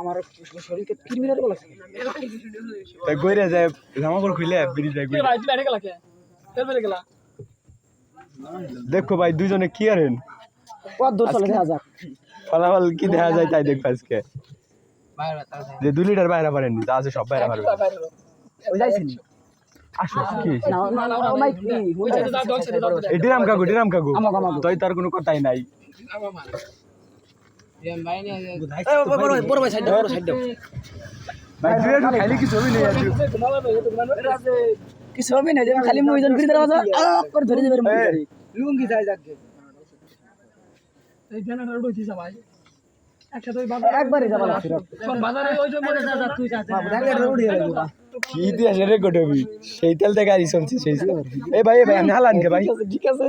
আমার শরীরকে তিন বলা তাই গইরে যায় জামা কাপড় খুলে বেরিয়ে যায় গইরে। ভাই তুমি বাইরে কে তেল বেড়ে গেলা দেখো ভাই দুজনে কি আরেন কত দূর চলে দেখা যাক ফলাফল কি দেখা যায় তাই দেখব আজকে যে দু লিটার বাইরে পারেননি তা আছে সব বাইরে পারবে যাইছেন আসো কি হয়েছে? যে ডিরাম কাকু ডিরাম কাকু। তাই তার কোনো কথাই নাই বড় ভাই। সাইড বড় সাইড ভাই কিছু হবে না খালি মুইজন ফিরে দাও আ করে ধরে দিবে লুঙ্গি যাই যাক। এই জেনারেটর উঠেছি সবাই একসাথে একবারে যাবা লাগছে বাজারে ওই যে মনে যা যা তুই যা যা। ব্যাঙ্গালোর উড়িয়ে লাগবে কি ইতিহাসের রেকর্ড হবি সেই তেল থেকে চলছে সেই এই ভাই ভাই আমি হালান কে ভাই ঠিক আছে।